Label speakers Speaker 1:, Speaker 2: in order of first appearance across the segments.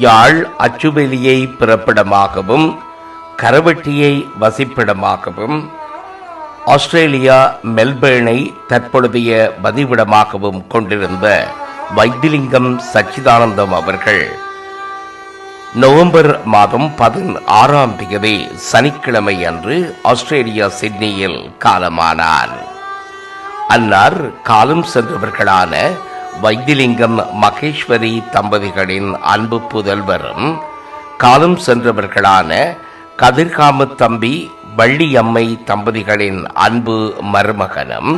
Speaker 1: யாழ் அச்சுவெளியை பிறப்பிடமாகவும் கரவெட்டியை வசிப்பிடமாகவும் Australia மெல்பேர்னை தற்பொழுதைய பதிவிடமாகவும் கொண்டிருந்த வைத்திலிங்கம் சச்சிதானந்தம் அவர்கள் November மாதம் பதினாறாம் தேதி சனிக்கிழமை அன்று ஆஸ்திரேலியா சிட்னியில் காலமானார் அன்னார் காலம் சென்றவர்களான வைத்திலிங்கம் மகேஸ்வரி தம்பதிகளின் அன்பு புதல்வரும் காலம் சென்றவர்களான கதிர்காம தம்பி வள்ளியம்மை தம்பதிகளின் அன்பு மருமகனும்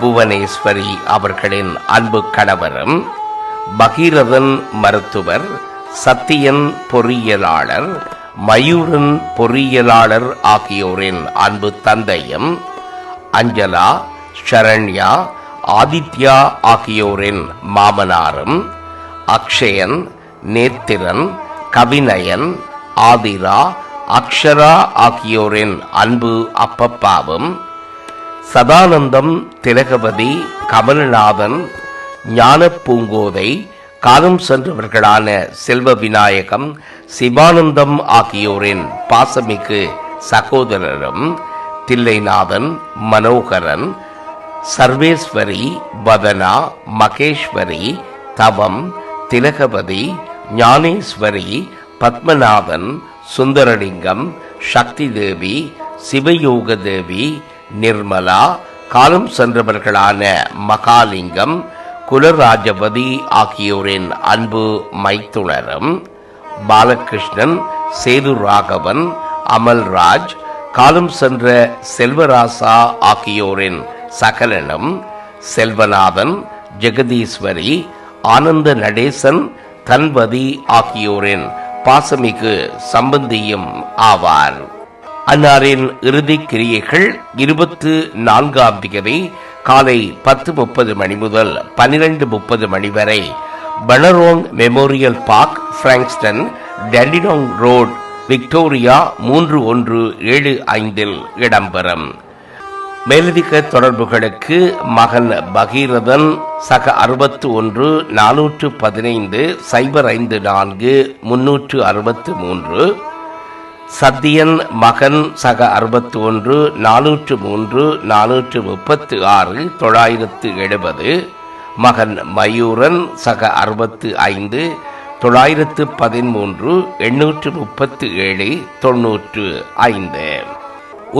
Speaker 1: புவனேஸ்வரி அவர்களின் அன்பு கணவரும் பகீரதன் மருத்துவர் சத்தியன் பொறியியலாளர் மயூரன் பொறியியலாளர் ஆகியோரின் அன்பு தந்தையும் அஞ்சலா ஷரண்யா ஆதித்யா ஆகியோரின் மாமனாரும் அக்ஷயன் நேத்திரன் கவிநயன் ஆதிரா அக்ஷரா ஆகியோரின் அன்பு அப்பப்பாவும் சதானந்தம் திலகவதி கமல்நாதன் ஞான பூங்கோதை காலம் சென்றவர்களான செல்வ விநாயகம் சிவானந்தம் ஆகியோரின் பாசமிகு சகோதரரும் தில்லைநாதன் மனோகரன் சர்வேஸ்வரி வதனா மகேஸ்வரி தவம் திலகவதி ஞானேஸ்வரி பத்மநாதன் சுந்தரலிங்கம் சக்தி தேவி சிவயோக தேவி நிர்மலா காலம் சென்றவர்களான மகாலிங்கம் குலராஜபதி ஆகியோரின் அன்பு மைத்துணரும் பாலகிருஷ்ணன் சேது ராகவன் அமல்ராஜ் காலம் சென்ற செல்வராசா ஆகியோரின் சகலனும் செல்வநாதன் ஜெகதீஸ்வரி ஆனந்த நடேசன் தன்வதி ஆகியோரின் பாசமிகு சம்பந்தியும் ஆவார். அன்னாரின் இறுதி கிரியைகள் இருபத்து நான்காம் தேதி காலை பத்து முப்பது மணி முதல் பனிரெண்டு முப்பது மணி வரை Bunurong memorial park Frankston Dandenong road Victoria மூன்று ஒன்று ஏழு ஐந்தில் இடம்பெறும். மேலதிக தொடர்புகளுக்கு மகன் பகீரதன் சக அறுபத்து ஒன்று நானூற்று பதினைந்து சைபர் ஐந்து நான்கு முன்னூற்று அறுபத்து மூன்று. சத்தியன் மகன் சக அறுபத்து ஒன்று நானூற்று மூன்று நானூற்று முப்பத்து ஆறு தொள்ளாயிரத்து எழுபது. மகன் மயூரன் சக அறுபத்து ஐந்து தொள்ளாயிரத்து பதிமூன்று எண்ணூற்று முப்பத்து ஏழு தொன்னூற்று ஐந்து.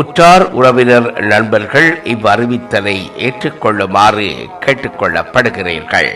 Speaker 1: உற்றார் உறவினர் நண்பர்கள் இவ்வறிவித்தலை ஏற்றுக்கொள்ளுமாறு கேட்டுக்கொள்ளப்படுகிறீர்கள்.